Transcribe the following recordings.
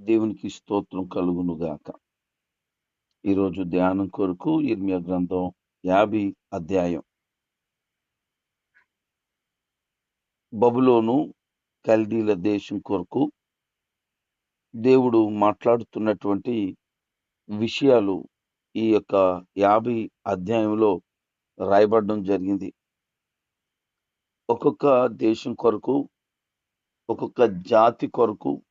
దేవునికి స్తోత్రం కలుగును గాక ఈరోజు ధ్యానం కొరకు ఇర్మియా గ్రంథం యాభై అధ్యాయం. బబులోను కల్దీల దేశం కొరకు దేవుడు మాట్లాడుతున్నటువంటి విషయాలు ఈ యొక్క యాభై అధ్యాయంలో రాయబడడం జరిగింది. ఒక్కొక్క దేశం కొరకు ఒక్కొక్క జాతి కొరకు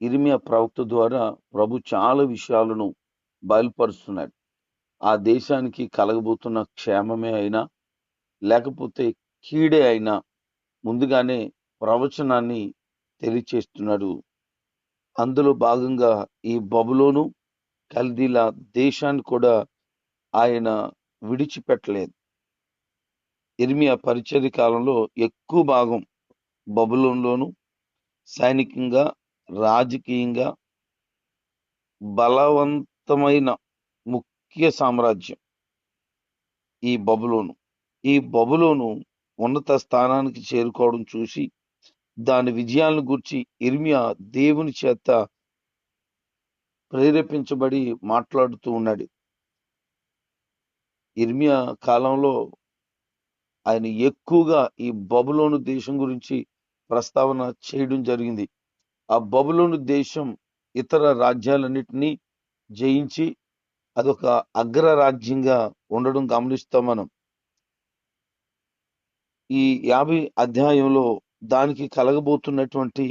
ఇర్మియా ప్రవక్త ద్వారా ప్రభు చాలా విషయాలను బయలుపరుస్తున్నాడు. ఆ దేశానికి కలగబోతున్న క్షేమమే అయినా లేకపోతే కీడే అయినా ముందుగానే ప్రవచనాన్ని తెలియచేస్తున్నాడు. అందులో భాగంగా ఈ బబులోను కల్దీల దేశాన్ని కూడా ఆయన విడిచిపెట్టలేదు. ఇర్మియా పరిచర్య కాలంలో ఎక్కువ భాగం బబులోన్లోను సైనికంగా రాజకీయంగా బలవంతమైన ముఖ్య సామ్రాజ్యం ఈ బబులోను. ఈ బబులోను ఉన్నత స్థానానికి చేరుకోవడం చూసి దాని విజయాలను గురించి ఇర్మియా దేవుని చేత ప్రేరేపించబడి మాట్లాడుతూ ఉన్నాడు. ఇర్మియా కాలంలో ఆయన ఎక్కువగా ఈ బబులోను దేశం గురించి ప్రస్తావన చేయడం జరిగింది. ఆ బబులోను దేశం ఇతర రాజ్యాలన్నిటినీ జయించి అదొక అగ్ర రాజ్యంగా ఉండడం గమనిస్తాం మనం. ఈ యాభై అధ్యాయంలో దానికి కలగబోతున్నటువంటి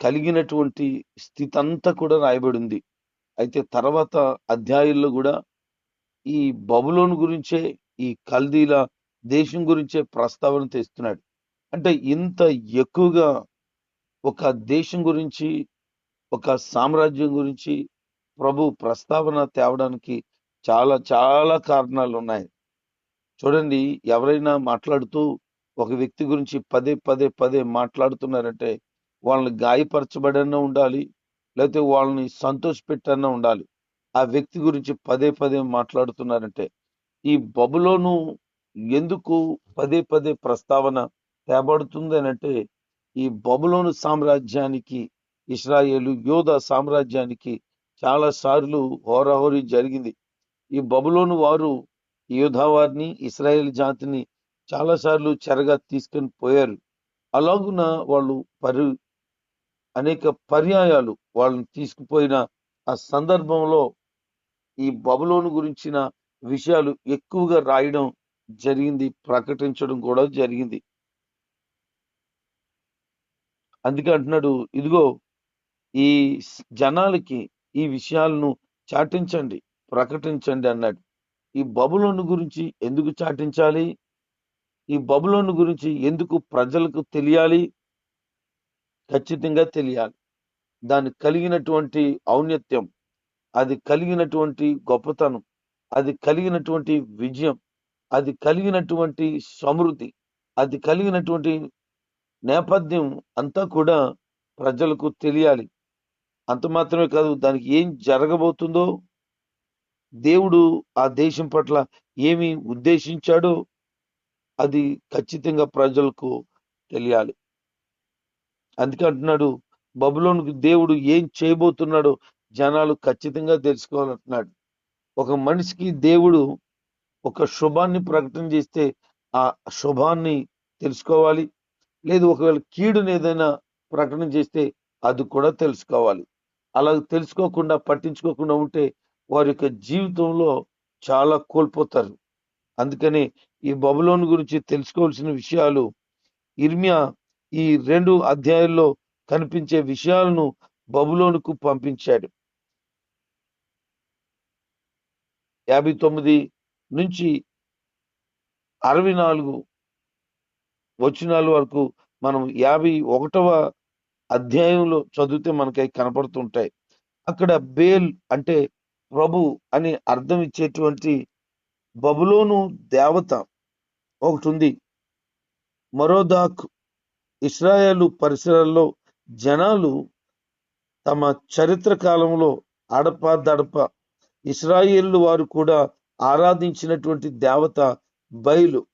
కలిగినటువంటి స్థితి అంతా కూడా రాయబడింది. అయితే తర్వాత అధ్యాయుల్లో కూడా ఈ బబులోను గురించే ఈ కల్దీల దేశం గురించే ప్రస్తావన తెస్తున్నాడు. అంటే ఇంత ఎక్కువగా ఒక దేశం గురించి ఒక సామ్రాజ్యం గురించి ప్రభు ప్రస్తావన తేవడానికి చాలా చాలా కారణాలు ఉన్నాయి చూడండి ఎవరైనా మాట్లాడుతూ ఒక వ్యక్తి గురించి పదే పదే పదే మాట్లాడుతున్నారంటే వాళ్ళని గాయపరచబడన్నా ఉండాలి లేకపోతే వాళ్ళని సంతోషపెట్టన్నా ఉండాలి. ఆ వ్యక్తి గురించి పదే పదే మాట్లాడుతున్నారంటే ఈ బబులోను ఎందుకు పదే పదే ప్రస్తావన తేబడుతుంది అంటే ఈ బబులోను సామ్రాజ్యానికి ఇస్రాయేలు యోధ సామ్రాజ్యానికి చాలా సార్లు హోరాహోరి జరిగింది. ఈ బబులోను వారు యోధా వారిని ఇస్రాయేల్ జాతిని చాలా సార్లు చెరగా తీసుకొని పోయారు. అలాగున వాళ్ళు పరి అనేక పర్యాయాలు వాళ్ళని తీసుకుపోయిన ఆ సందర్భంలో ఈ బబులోను గురించిన విషయాలు ఎక్కువగా రాయడం జరిగింది ప్రకటించడం కూడా జరిగింది. అందుకే అంటున్నాడు ఇదిగో ఈ జనాలకి ఈ విషయాలను చాటించండి ప్రకటించండి అన్నాడు. ఈ బబులోను గురించి ఎందుకు చాటించాలి? ఈ బబులోను గురించి ఎందుకు ప్రజలకు తెలియాలి? ఖచ్చితంగా తెలియాలి. దాని కలిగినటువంటి ఔన్నత్యం అది కలిగినటువంటి గొప్పతనం అది కలిగినటువంటి విజయం అది కలిగినటువంటి సమృద్ధి అది కలిగినటువంటి నేపథ్యం అంతా కూడా ప్రజలకు తెలియాలి. అంత మాత్రమే కాదు దానికి ఏం జరగబోతుందో దేవుడు ఆ దేశం పట్ల ఏమి ఉద్దేశించాడో అది ఖచ్చితంగా ప్రజలకు తెలియాలి. అందుకే అంటున్నాడు బబులోనికి దేవుడు ఏం చేయబోతున్నాడో జనాలు ఖచ్చితంగా తెలుసుకోవాలంటున్నాడు. ఒక మనిషికి దేవుడు ఒక శుభాన్ని ప్రకటన చేస్తే ఆ శుభాన్ని తెలుసుకోవాలి. లేదు ఒకవేళ కీడుని ఏదైనా ప్రకటన చేస్తే అది కూడా తెలుసుకోవాలి. అలా తెలుసుకోకుండా పట్టించుకోకుండా ఉంటే వారి యొక్క జీవితంలో చాలా కోల్పోతారు. అందుకనే ఈ బబులోన్ గురించి తెలుసుకోవాల్సిన విషయాలు ఇర్మియా ఈ రెండు అధ్యాయాల్లో కనిపించే విషయాలను బబులోనుకు పంపించాడు. యాభై తొమ్మిది నుంచి అరవై నాలుగు వచనాల వరకు మనం యాభై ఒకటవ అధ్యాయంలో చదివితే మనకి కనపడుతుంటాయి. అక్కడ బేల్ అంటే ప్రభు అని అర్థం ఇచ్చేటువంటి బబులోను దేవత ఒకటి ఉంది. మరోదాక్ ఇస్రాయేలు పరిసరాల్లో జనాలు తమ చరిత్ర కాలంలో అడప దడప ఇస్రాయేల్ వారు కూడా ఆరాధించినటువంటి దేవత బయలు.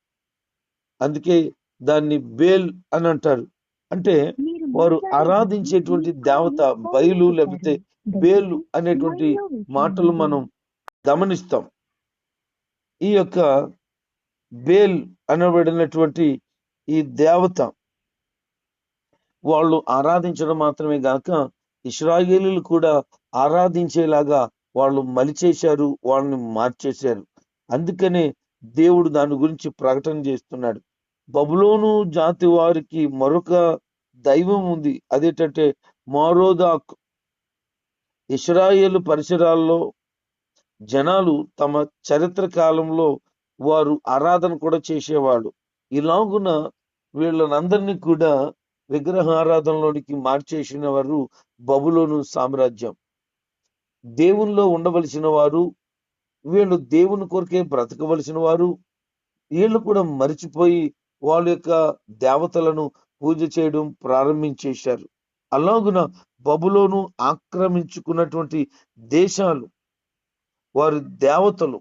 అందుకే దాన్ని బేల్ అని అంటారు. అంటే వారు ఆరాధించేటువంటి దేవత బయలు లేకపోతే బేలు అనేటువంటి మాటలు మనం గమనిస్తాం. ఈ యొక్క బేల్ అనబడినటువంటి ఈ దేవత వాళ్ళు ఆరాధించడం మాత్రమే గాక ఇస్రాయేలీలు కూడా ఆరాధించేలాగా వాళ్ళు మలిచేశారు వాళ్ళని మార్చేశారు. అందుకనే దేవుడు దాని గురించి ప్రకటన చేస్తున్నాడు. బబులోను జాతి వారికి మరొక దైవం ఉంది. అదేటంటే మారోదాక్. ఇస్రాయేల్ పరిసరాల్లో జనాలు తమ చరిత్ర కాలంలో వారు ఆరాధన కూడా చేసేవాళ్ళు. ఇలాగున వీళ్ళనందరినీ కూడా విగ్రహారాధనలోనికి మార్చేసిన వారు బబులోను సామ్రాజ్యం. దేవునిలో ఉండవలసిన వారు వీళ్ళు దేవుని కొరకే బ్రతకవలసిన వారు వీళ్ళు కూడా మరిచిపోయి వాళ్ళ యొక్క దేవతలను పూజ చేయడం ప్రారంభించేశారు. అలాగున బబులోను ఆక్రమించుకున్నటువంటి దేశాలు వారి దేవతలు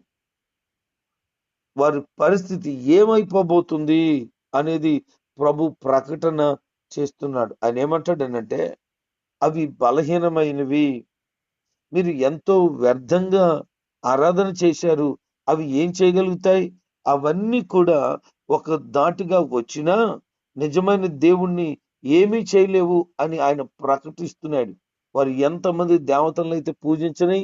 వారి పరిస్థితి ఏమైపోబోతుంది అనేది ప్రభు ప్రకటన చేస్తున్నాడు. ఆయన ఏమంటాడనంటే అవి బలహీనమైనవి. మీరు ఎంతో వ్యర్థంగా ఆరాధన చేశారు. అవి ఏం చేయగలుగుతాయి? అవన్నీ కూడా ఒక దాటిగా వచ్చినా నిజమైన దేవుణ్ణి ఏమీ చేయలేవు అని ఆయన ప్రకటిస్తున్నాడు. వారు ఎంతమంది దేవతలను అయితే పూజించని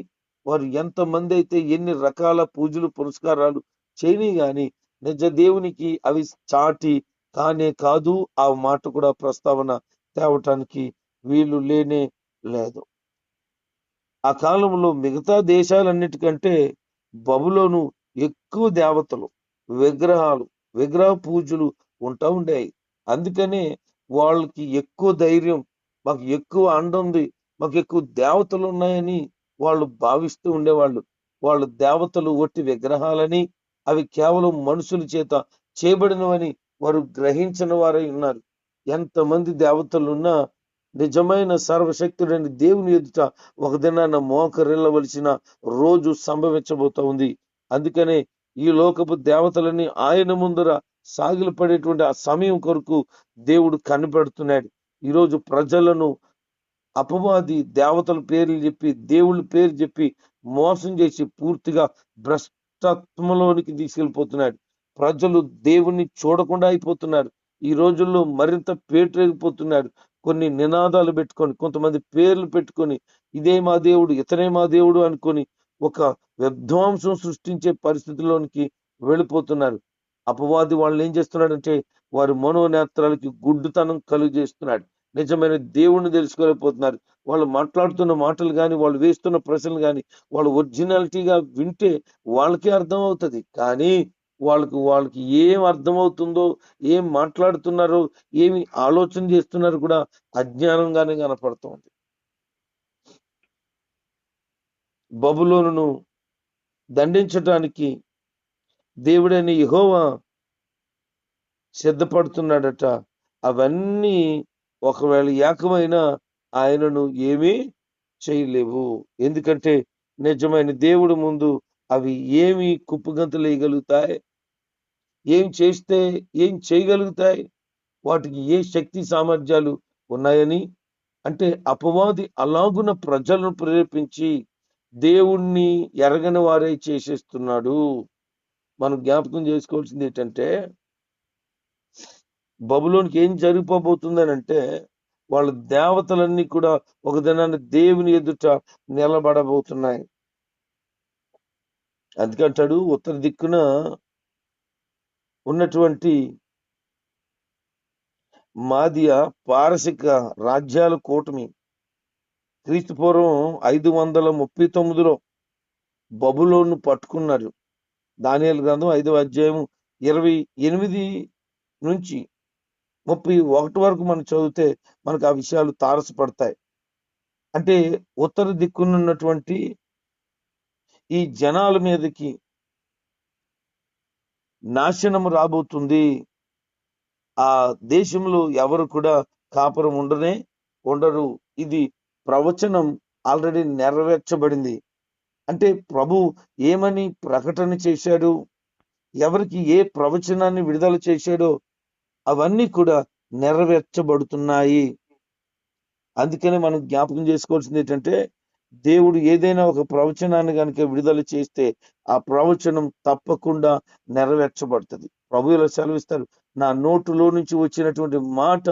వారు ఎంతమంది అయితే ఎన్ని రకాల పూజలు పురస్కారాలు చేయని గాని నిజ దేవునికి అవి చాటి కానే కాదు. ఆ మాట కూడా ప్రస్తావన తేవటానికి వీలు లేనే లేదు. ఆ కాలంలో మిగతా దేశాలన్నిటికంటే బబులోను ఎక్కువ దేవతలు విగ్రహాలు విగ్రహ పూజలు ఉంటా ఉండేవి అందుకనే వాళ్ళకి ఎక్కువ ధైర్యం మాకు ఎక్కువ అండ ఉంది మాకు ఎక్కువ దేవతలు ఉన్నాయని వాళ్ళు భావిస్తూ ఉండేవాళ్ళు. వాళ్ళు దేవతలు ఒట్టి విగ్రహాలని అవి కేవలం మనుషుల చేత చేయబడినవని వారు గ్రహించిన వారై ఉన్నారు. ఎంతమంది దేవతలు ఉన్నా నిజమైన సర్వశక్తుడైన దేవుని ఎదుట ఒక దినాన మోకరిల్లవలసిన రోజు సంభవించబోతా ఉంది. అందుకనే ఈ లోకపు దేవతలని ఆయన ముందర సాగిలపడేటువంటి ఆ సమయం కొరకు దేవుడు కనిపెడుతున్నాడు. ఈరోజు ప్రజలను అపవాది దేవతల పేర్లు చెప్పి దేవుళ్ళ పేరు చెప్పి మోసం చేసి పూర్తిగా భ్రష్టత్వంలోనికి తీసుకెళ్ళిపోతున్నాడు. ప్రజలు దేవుణ్ణి చూడకుండా అయిపోతున్నారు. ఈ రోజుల్లో మరింత పేటరేగిపోతున్నాడు కొన్ని నినాదాలు పెట్టుకొని కొంతమంది పేర్లు పెట్టుకొని ఇదే మా దేవుడు ఇతనే మా దేవుడు అనుకొని ఒక విధ్వంసం సృష్టించే పరిస్థితిలోనికి వెళ్ళిపోతున్నారు. అపవాది వాళ్ళు ఏం చేస్తున్నాడంటే వారి మనోనేత్రాలకి గుడ్డుతనం కలుగు చేస్తున్నాడు నిజమైన దేవుణ్ణి తెలుసుకోలేకపోతున్నారు. వాళ్ళు మాట్లాడుతున్న మాటలు కానీ వాళ్ళు వేస్తున్న ప్రశ్నలు కానీ వాళ్ళు ఒరిజినాలిటీగా వింటే వాళ్ళకే అర్థం అవుతుంది కానీ వాళ్ళకి వాళ్ళకి ఏం అర్థమవుతుందో ఏం మాట్లాడుతున్నారో ఏమి ఆలోచన చేస్తున్నారో కూడా అజ్ఞానంగానే కనపడుతుంది బబులోను దండించటానికి దేవుడైన యహోవా సిద్ధపడుతున్నాడట. అవన్నీ ఒకవేళ ఏకమైన ఆయనను ఏమీ చేయలేవు. ఎందుకంటే నిజమైన దేవుడు ముందు అవి ఏమి కుప్పగంతలేయగలుగుతాయి ఏం చేస్తే ఏం చేయగలుగుతాయి? వాటికి ఏ శక్తి సామర్థ్యాలు ఉన్నాయని? అంటే అపవాది అలాగున ప్రజలను ప్రేరేపించి దేవుణ్ణి ఎరగని వారే చేసేస్తున్నాడు. మనం జ్ఞాపకం చేసుకోవాల్సింది ఏంటంటే బబులోనికి ఏం జరిగిపోబోతుందని అంటే వాళ్ళ దేవతలన్నీ కూడా ఒక దినాన్ని దేవుని ఎదుట నిలబడబోతున్నాయి. అందుకంటాడు ఉత్తర దిక్కున ఉన్నటువంటి మాదియ పారసిక రాజ్యాల కూటమి. క్రీస్తుపూర్వం ఐదు వందల ముప్పై తొమ్మిదిలో బబులోను పట్టుకున్నారు దానియాల గ్రంథం ఐదవ అధ్యాయం ఇరవై ఎనిమిది నుంచి ముప్పై ఒకటి వరకు మనం చదివితే మనకు ఆ విషయాలు తారసపడతాయి. అంటే ఉత్తర దిక్కునున్నటువంటి ఈ జనాల మీదకి నాశనం రాబోతుంది. ఆ దేశంలో ఎవరు కూడా కాపురం ఉండనే ఉండరు. ఇది ప్రవచనం ఆల్రెడీ నెరవేర్చబడింది. అంటే ప్రభు ఏమని ప్రకటన చేశాడు? ఎవరికి ఏ ప్రవచనాన్ని విడుదల చేశాడో అవన్నీ కూడా నెరవేర్చబడుతున్నాయి. అందుకనే మనం జ్ఞాపకం చేసుకోవాల్సింది ఏంటంటే దేవుడు ఏదైనా ఒక ప్రవచనాన్ని కనుక విడుదల చేస్తే ఆ ప్రవచనం తప్పకుండా నెరవేర్చబడుతుంది. ప్రభు ఇలా సెలవిస్తారు. నా నోటులో నుంచి వచ్చినటువంటి మాట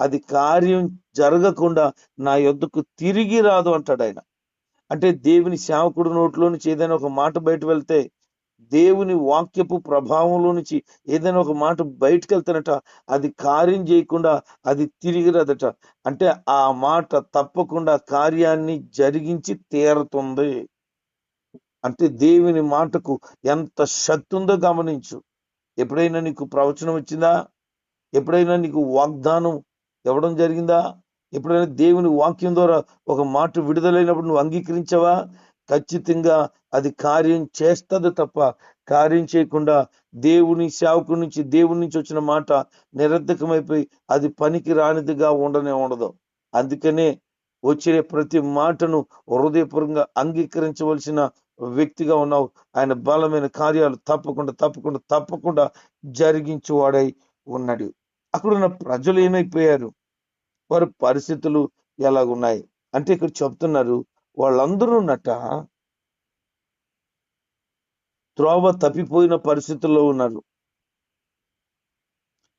అది కార్యం జరగకుండా నా యొద్దకు తిరిగి రాదు అంటాడు ఆయన. అంటే దేవుని సేవకుడు నోట్లో నుంచి ఏదైనా ఒక మాట బయట వెళ్తే దేవుని వాక్యపు ప్రభావంలో నుంచి ఏదైనా ఒక మాట బయటకు వెళ్తానట అది కార్యం చేయకుండా అది తిరిగి రాదట. అంటే ఆ మాట తప్పకుండా కార్యాన్ని జరిగించి తీరుతుంది. అంటే దేవుని మాటకు ఎంత శక్తి ఉందో గమనించు. ఎప్పుడైనా నీకు ప్రవచనం వచ్చిందా ఎప్పుడైనా నీకు వాగ్దానం ఇవ్వడం జరిగిందా? ఎప్పుడైనా దేవుని వాక్యం ద్వారా ఒక మాట విడుదలైనప్పుడు నువ్వు అంగీకరించావా? ఖచ్చితంగా అది కార్యం చేస్తుంది తప్ప కార్యం చేయకుండా దేవుని సేవకు నుంచి దేవుని నుంచి వచ్చిన మాట నిరర్ధకమైపోయి అది పనికి రానిదిగా ఉండనే ఉండదు. అందుకనే వచ్చే ప్రతి మాటను హృదయపూర్వకంగా అంగీకరించవలసిన వ్యక్తిగా ఉన్నావు. ఆయన బలమైన కార్యాలు తప్పకుండా తప్పకుండా తప్పకుండా జరిగించేవాడై ఉన్నాడు. అక్కడున్న ప్రజలు ఏమైపోయారు? వారి పరిస్థితులు ఎలాగున్నాయి? అంటే ఇక్కడ చెప్తున్నారు వాళ్ళందరూ ఉన్నట త్రోవ తప్పిపోయిన పరిస్థితుల్లో ఉన్నారు.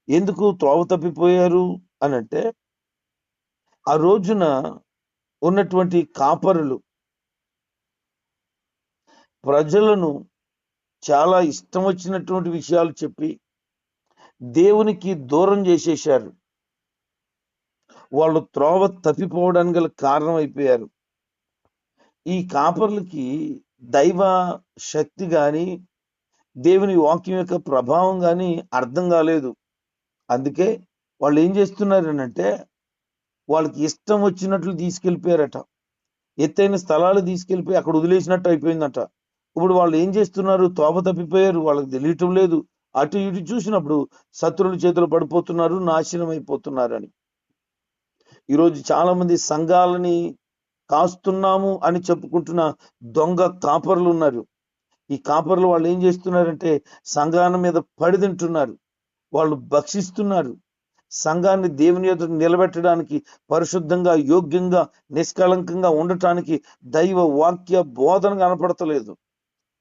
ఎందుకు త్రోవ తప్పిపోయారు అని అంటే ఆ రోజున ఉన్నటువంటి కాపరులు ప్రజలను చాలా ఇష్టం వచ్చినటువంటి విషయాలు చెప్పి దేవునికి దూరం చేసేశారు. వాళ్ళు త్రోవ తప్పిపోవడానికి గల కారణం అయిపోయారు ఈ కాపర్లకి దైవ శక్తి కానీ దేవుని వాక్యం యొక్క ప్రభావం కానీ అర్థం కాలేదు. అందుకే వాళ్ళు ఏం చేస్తున్నారు అంటే వాళ్ళకి ఇష్టం వచ్చినట్లు తీసుకెళ్ళిపోయారట. ఎత్తైన స్థలాలు తీసుకెళ్ళిపోయి అక్కడ వదిలేసినట్టు అయిపోయిందట. ఇప్పుడు వాళ్ళు ఏం చేస్తున్నారు? తోప తప్పిపోయారు. వాళ్ళకి తెలియటం లేదు. అటు ఇటు చూసినప్పుడు శత్రువుల చేతులు పడిపోతున్నారు నాశనం అయిపోతున్నారు అని ఈరోజు చాలా మంది సంఘాలని కాస్తున్నాము అని చెప్పుకుంటున్న దొంగ కాపర్లు ఉన్నారు. ఈ కాపర్లు వాళ్ళు ఏం చేస్తున్నారంటే సంఘాన మీద పడి తింటున్నారు. వాళ్ళు భక్షిస్తున్నారు. సంఘాన్ని దేవుని యొక్క నిలబెట్టడానికి పరిశుద్ధంగా యోగ్యంగా నిష్కళంకంగా ఉండటానికి దైవ వాక్య బోధన కనపడతలేదు.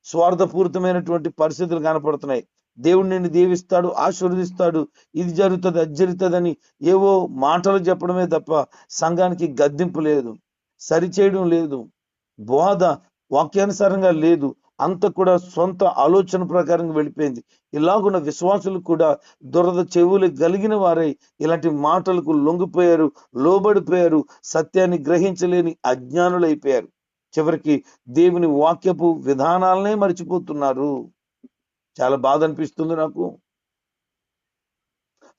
స్వార్థపూరితమైనటువంటి పరిస్థితులు కనపడుతున్నాయి. దేవుడు నిన్ను దీవిస్తాడు ఆశీర్వదిస్తాడు. ఇది జరుగుతుంది అది జరుగుతుందని ఏవో మాటలు చెప్పడమే తప్ప సంఘానికి గద్దింపు లేదు సరిచేయడం లేదు బోధ వాక్యానుసారంగా లేదు. అంత కూడా సొంత ఆలోచన ప్రకారంగా వెళ్ళిపోయింది. ఇలాగున్న విశ్వాసులు కూడా దురద చెవులు కలిగిన వారై ఇలాంటి మాటలకు లొంగిపోయారు లోబడిపోయారు సత్యాన్ని గ్రహించలేని అజ్ఞానులైపోయారు. చివరికి దేవుని వాక్యపు విధానాలనే మర్చిపోతున్నారు. చాలా బాధ అనిపిస్తుంది నాకు.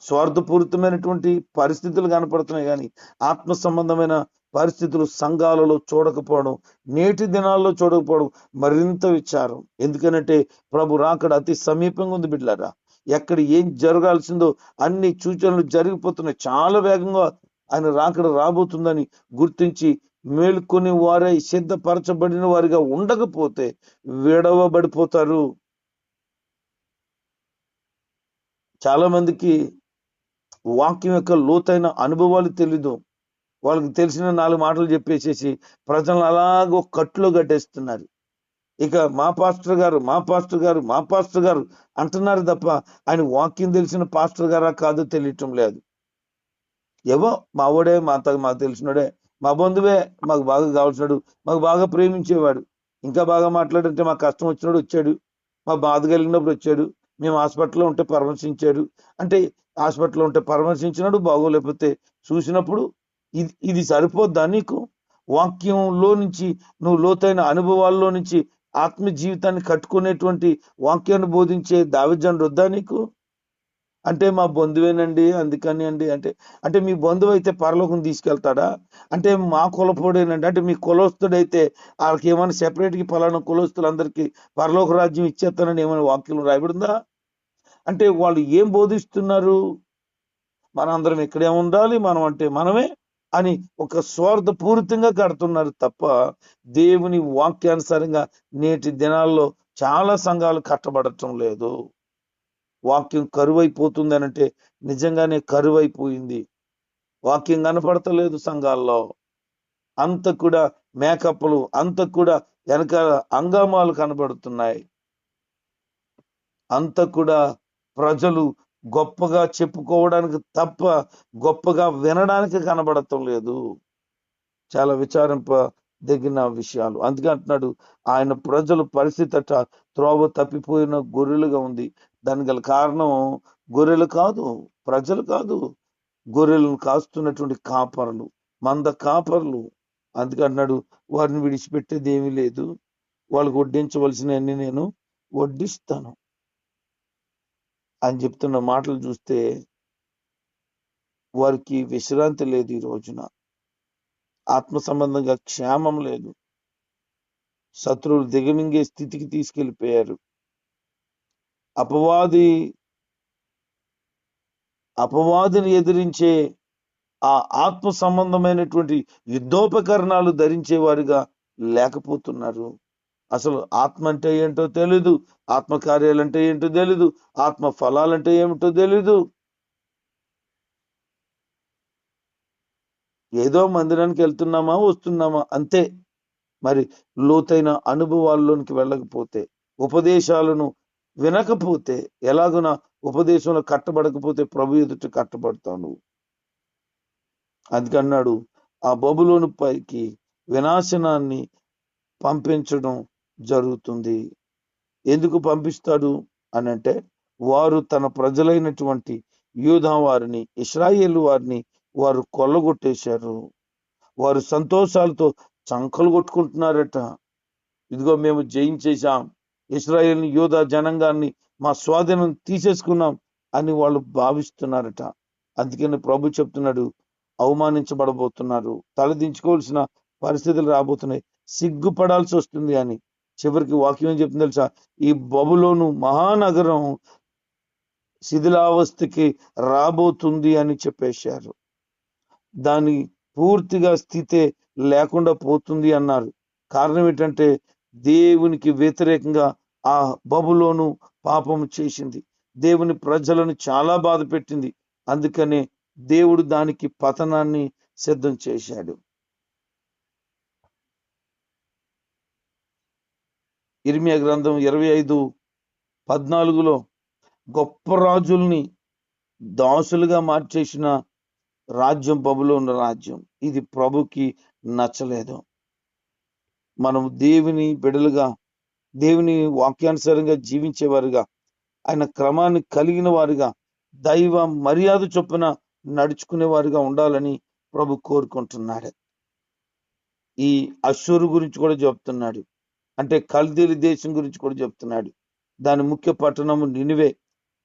స్వార్థపూరితమైనటువంటి పరిస్థితులు కనపడుతున్నాయి కానీ ఆత్మ సంబంధమైన పరిస్థితులు సంఘాలలో చూడకపోవడం నేటి దినాల్లో చూడకపోవడం మరింత విచారం. ఎందుకనంటే ప్రభు రాకడ అతి సమీపంగా ఉంది బిడ్డారా ఎక్కడ ఏం జరగాల్సిందో అన్ని సూచనలు జరిగిపోతున్నాయి. చాలా వేగంగా ఆయన రాకడ రాబోతుందని గుర్తించి మేల్కొని వారై సిద్ధపరచబడిన వారిగా ఉండకపోతే విడవబడిపోతారు. చాలా మందికి వాక్యం యొక్క లోతైన అనుభవాలు తెలీదు. వాళ్ళకి తెలిసిన నాలుగు మాటలు చెప్పేసేసి ప్రజలను అలాగో కట్లో కట్టేస్తున్నారు. ఇక మా పాస్టర్ గారు మా పాస్టర్ గారు మా పాస్టర్ గారు అంటున్నారు తప్ప ఆయన వాక్యం తెలిసిన పాస్టర్ గారా కాదో తెలియటం లేదు. ఏవో మా ఓడే మా త- మాకు తెలిసినోడే మా బంధువే మాకు బాగా కావాల్సినాడు మాకు బాగా ప్రేమించేవాడు. ఇంకా బాగా మాట్లాడంటే మాకు కష్టం వచ్చినాడు వచ్చాడు. మా బాధ కలిగినప్పుడు వచ్చాడు. మేము హాస్పిటల్లో ఉంటే పరామర్శించాడు. అంటే హాస్పిటల్లో ఉంటే పరామర్శించినాడు బాగోలేకపోతే చూసినప్పుడు ఇది ఇది సరిపోద్దా నీకు? వాక్యంలో నుంచి నువ్వు లోతైన అనుభవాల్లో నుంచి ఆత్మ జీవితాన్ని కట్టుకునేటువంటి వాక్యాన్ని బోధించే దావిజన్ వద్దా నీకు? అంటే మా బంధువేనండి అందుకని అండి. అంటే అంటే మీ బంధువు అయితే పరలోకం తీసుకెళ్తాడా? అంటే మా కులపోడేనండి. అంటే మీ కులస్తుడైతే వాళ్ళకి ఏమైనా separate కి పలానా కులస్తులందరికీ పరలోక రాజ్యం ఇచ్చేస్తానని ఏమైనా వాక్యం రాయబడిందా అంటే వాళ్ళు ఏం బోధిస్తున్నారు? మనందరం ఇక్కడే ఉండాలి మనం అంటే మనమే అని ఒక స్వార్థ పూరితంగా కడుతున్నారు తప్ప దేవుని వాక్యానుసారంగా నేటి దినాల్లో చాలా సంఘాలు కట్టబడటం లేదు. వాక్యం కరువైపోతుంది అని అంటే నిజంగానే కరువైపోయింది. వాక్యం కనపడతలేదు సంఘాల్లో. అంత కూడా మేకప్లు అంత కూడా వెనకాల అంగామాలు కనబడుతున్నాయి. అంత కూడా ప్రజలు గొప్పగా చెప్పుకోవడానికి తప్ప గొప్పగా వినడానికి కనబడటం లేదు. చాలా విచారింప దగ్గర విషయాలు. అందుకే అంటున్నాడు ఆయన ప్రజలు పరిస్థితి అట్ట త్రోవ తప్పిపోయిన గొర్రెలుగా ఉంది. దానికి గల కారణం గొర్రెలు కాదు ప్రజలు కాదు. గొర్రెలను కాస్తున్నటువంటి కాపరులు మంద కాపరులు. అందుకే అంటున్నాడు వారిని విడిచిపెట్టేది ఏమీ లేదు. వాళ్ళకు వడ్డించవలసినవన్నీ నేను వడ్డిస్తాను. అని చెప్తున్న మాటలు చూస్తే వారికి విశ్రాంతి లేదు ఈ రోజున. ఆత్మ సంబంధంగా క్షేమం లేదు. శత్రువులు దిగమింగే స్థితికి తీసుకెళ్ళిపోయారు. అపవాది అపవాదిని ఎదిరించే ఆ ఆత్మ సంబంధమైనటువంటి యుద్ధోపకరణాలు ధరించే వారిగా లేకపోతున్నారు. అసలు ఆత్మ అంటే ఏంటో తెలీదు. ఆత్మ కార్యాలంటే ఏంటో తెలీదు. ఆత్మ ఫలాలంటే ఏమిటో తెలీదు. ఏదో మందిరానికి వెళ్తున్నామా వస్తున్నామా అంతే. మరి లోతైన అనుభవాల్లోనికి వెళ్ళకపోతే ఉపదేశాలను వినకపోతే ఎలాగున ఉపదేశంలో కట్టబడకపోతే ప్రభు ఎదుట కట్టబడతాను అందుకన్నాడు ఆ బబులోను పైకి వినాశనాన్ని పంపించడం జరుగుతుంది. ఎందుకు పంపిస్తాడు? అని అంటే వారు తన ప్రజలైనటువంటి యూదా వారిని ఇస్రాయేల్ వారిని వారు కొల్లగొట్టేశారు. వారు సంతోషాలతో చంకలు కొట్టుకుంటున్నారట. ఇదిగో మేము జయించేశాం. ఇస్రాయేల్ని యోధా జనాంగాన్ని మా స్వాధీనం తీసేసుకున్నాం అని వాళ్ళు భావిస్తున్నారట. అందుకని ప్రభు చెప్తున్నాడు అవమానించబడబోతున్నారు. తలదించుకోవాల్సిన పరిస్థితులు రాబోతున్నాయి. సిగ్గుపడాల్సి వస్తుంది అని చివరికి వాక్యం ఏం చెప్తుంది తెలుసా? ఈ బబులోను మహానగరం శిథిలావస్థకి రాబోతుంది అని చెప్పేశారు. దాని పూర్తిగా స్థితే లేకుండా పోతుంది అన్నారు. కారణం ఏంటంటే దేవునికి వ్యతిరేకంగా ఆ బబులోను పాపం చేసింది. దేవుని ప్రజలను చాలా బాధ పెట్టింది. అందుకనే దేవుడు దానికి పతనాన్ని సిద్ధం చేశాడు. ఇర్మియా గ్రంథం ఇరవై ఐదు పద్నాలుగులో గొప్ప రాజుల్ని దాసులుగా మార్చేసిన రాజ్యం బబులోని రాజ్యం. ఇది ప్రభుకి నచ్చలేదు. మనం దేవుని బిడలుగా దేవుని వాక్యానుసారంగా జీవించేవారుగా ఆయన క్రమాన్ని కలిగిన వారుగా దైవ మర్యాద చొప్పున నడుచుకునేవారుగా ఉండాలని ప్రభు కోరుకుంటున్నాడు. ఈ అశ్వరు గురించి కూడా చెప్తున్నాడు. అంటే కల్దీలి దేశం గురించి కూడా చెప్తున్నాడు. దాని ముఖ్య పట్టణము నినివే.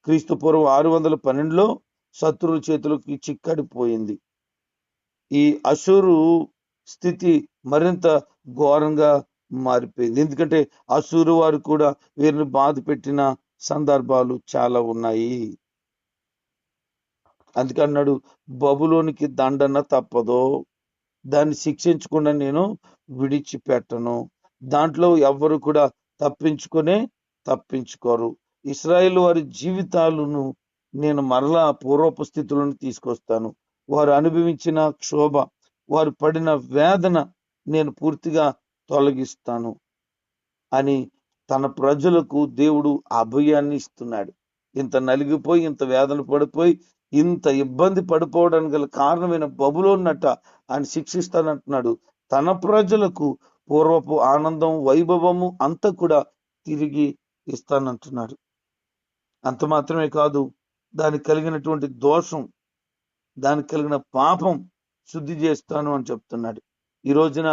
క్రీస్తు పూర్వం ఆరు వందల పన్నెండులో శత్రువుల చేతులకి చిక్కడిపోయింది. ఈ అశూరు స్థితి మరింత ఘోరంగా మారిపోయింది. ఎందుకంటే అసూరు వారు కూడా వీరిని బాధ పెట్టిన సందర్భాలు చాలా ఉన్నాయి. అందుకన్నాడు బబులోనికి దండన తప్పదో. దాన్ని శిక్షించకుండా నేను విడిచిపెట్టను. దాంట్లో ఎవ్వరు కూడా తప్పించుకునే తప్పించుకోరు. ఇస్రాయేల్ వారి జీవితాలను నేను మరలా పూర్వపు స్థితులను తీసుకొస్తాను. వారు అనుభవించిన క్షోభ వారు పడిన వేదన నేను పూర్తిగా తొలగిస్తాను అని తన ప్రజలకు దేవుడు అభయాన్ని ఇస్తున్నాడు. ఇంత నలిగిపోయి ఇంత వేదన పడిపోయి ఇంత ఇబ్బంది పడిపోవడానికి గల కారణమైన బబులోన్నట ఆయన శిక్షిస్తానంటున్నాడు. తన ప్రజలకు పూర్వపు ఆనందం వైభవము అంతా కూడా తిరిగి ఇస్తానంటున్నాడు. అంత మాత్రమే కాదు దానికి కలిగినటువంటి దోషం దానికి కలిగిన పాపం శుద్ధి చేస్తాను అని చెప్తున్నాడు. ఈ రోజున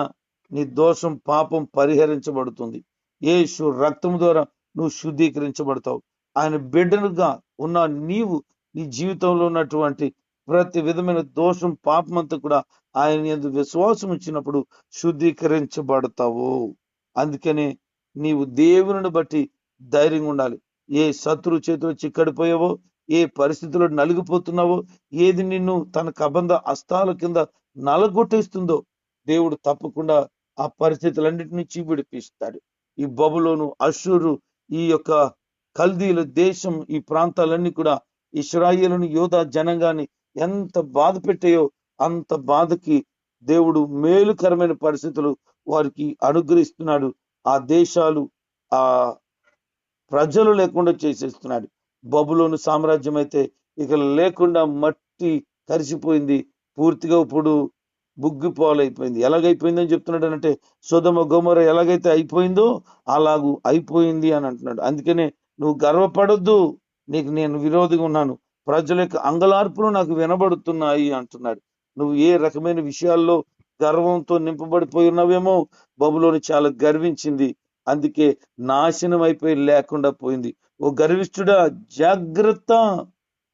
నీ దోషం పాపం పరిహరించబడుతుంది. యేసు రక్తం ద్వారా నువ్వు శుద్ధీకరించబడతావు. ఆయన బిడ్డనుగా ఉన్న నీవు నీ జీవితంలో ఉన్నటువంటి ప్రతి విధమైన దోషం పాపం అంతా కూడా ఆయన ఎందు విశ్వాసం ఇచ్చినప్పుడు శుద్ధీకరించబడతావు. అందుకనే నీవు దేవుని బట్టి ధైర్యంగా ఉండాలి. ఏ శత్రు చేతిలో చిక్కడిపోయావో ఏ పరిస్థితుల్లో నలిగిపోతున్నావో ఏది నిన్ను తన కబంధ అస్తాల కింద నలగొట్టేస్తుందో దేవుడు తప్పకుండా ఆ పరిస్థితులన్నిటి నుంచి విడిపిస్తాడు. ఈ బబులోను అషూరు ఈ యొక్క కల్దీల దేశం ఈ ప్రాంతాలన్నీ కూడా ఇస్రాయిలను యోధా జనంగాన్ని ఎంత బాధ పెట్టాయో అంత బాధకి దేవుడు మేలుకరమైన పరిస్థితులు వారికి అనుగ్రహిస్తున్నాడు. ఆ దేశాలు ఆ ప్రజలు లేకుండా చేసేస్తున్నాడు. బబులోను సామ్రాజ్యం అయితే ఇక లేకుండా మట్టి కరిసిపోయింది పూర్తిగా ఇప్పుడు బుగ్గిపోలైపోయింది ఎలాగైపోయిందని చెప్తున్నాడు అంటే సుధమ గోమర ఎలాగైతే అయిపోయిందో అలాగూ అయిపోయింది అని అంటున్నాడు. అందుకనే నువ్వు గర్వపడొద్దు. నీకు నేను విరోధిగా ఉన్నాను. ప్రజల యొక్క అంగలార్పులు నాకు వినబడుతున్నాయి అంటున్నాడు. నువ్వు ఏ రకమైన విషయాల్లో గర్వంతో నింపబడిపోయి ఉన్నావేమో బబులోని చాలా గర్వించింది. అందుకే నాశనం అయిపోయి లేకుండా పోయింది. ఓ గర్విష్ఠుడా జాగ్రత్త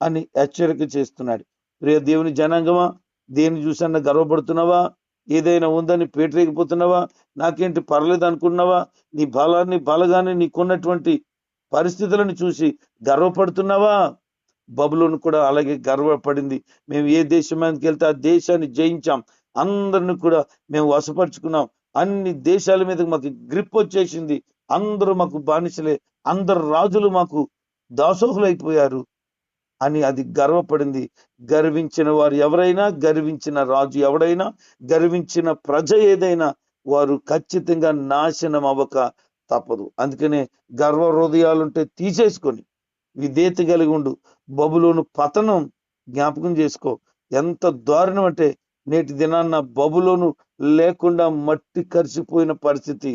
అని హెచ్చరిక చేస్తున్నాడు. ప్రియ దేవుని జనాంగమా దేని చూసన్నా గర్వపడుతున్నావా? ఏదైనా ఉందని పేటరేగిపోతున్నావా? నాకేంటి పర్లేదు అనుకున్నావా? నీ బలాన్ని బలగాన్ని నీకున్నటువంటి పరిస్థితులను చూసి గర్వపడుతున్నావా? బబులోను కూడా అలాగే గర్వపడింది. మేము ఏ దేశానికి వెళ్తే ఆ దేశాన్ని జయించాం. అందరిని కూడా మేము వశపరుచుకున్నాం. అన్ని దేశాల మీద మాకు గ్రిప్ వచ్చేసింది. అందరూ మాకు బానిసలే అందరు రాజులు మాకు దాసోహులైపోయారు అని అది గర్వపడింది. గర్వించిన వారు ఎవరైనా గర్వించిన రాజు ఎవడైనా గర్వించిన ప్రజ ఏదైనా వారు ఖచ్చితంగా నాశనం అవ్వక తప్పదు. అందుకనే గర్వ హృదయాలుంటే తీసేసుకొని విధేత కలిగి ఉండు. బబులోను పతనం జ్ఞాపకం చేసుకో. ఎంత దారుణం అంటే నేటి దినాన్న బబులోను లేకుండా మట్టి కరిసిపోయిన పరిస్థితి.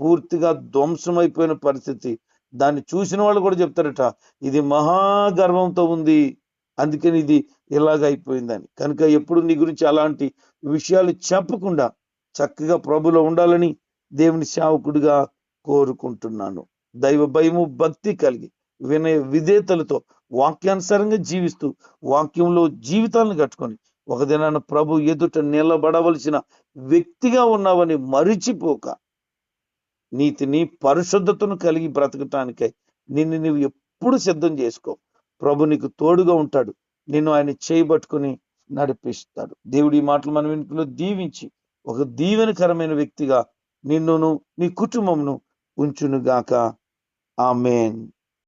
పూర్తిగా ధ్వంసమైపోయిన పరిస్థితి. దాన్ని చూసిన వాళ్ళు కూడా చెప్తారట ఇది మహాగర్వంతో ఉంది. అందుకని ఇది ఇలాగ అయిపోయిందని కనుక ఎప్పుడు నీ గురించి అలాంటి విషయాలు చెప్పకుండా చక్కగా ప్రభులో ఉండాలని దేవుని సేవకుడిగా కోరుకుంటున్నాను. దైవ భయము భక్తి కలిగి వినయ విధేతలతో వాక్యానుసారంగా జీవిస్తూ వాక్యంలో జీవితాలను కట్టుకొని ఒక దినాన ప్రభు ఎదుట నిలబడవలసిన వ్యక్తిగా ఉన్నావని మరిచిపోక నీతిని పరిశుద్ధతను కలిగి బ్రతకటానికై నిన్ను నువ్వు ఎప్పుడు సిద్ధం చేసుకో. ప్రభు నీకు తోడుగా ఉంటాడు. నిన్ను ఆయన చేయబట్టుకుని నడిపిస్తాడు. దేవుడి మాటలు మన వెనుకలో దీవించి ఒక దీవెనకరమైన వ్యక్తిగా నిన్నును నీ కుటుంబంను ఉంచునుగాక. ఆమెన్.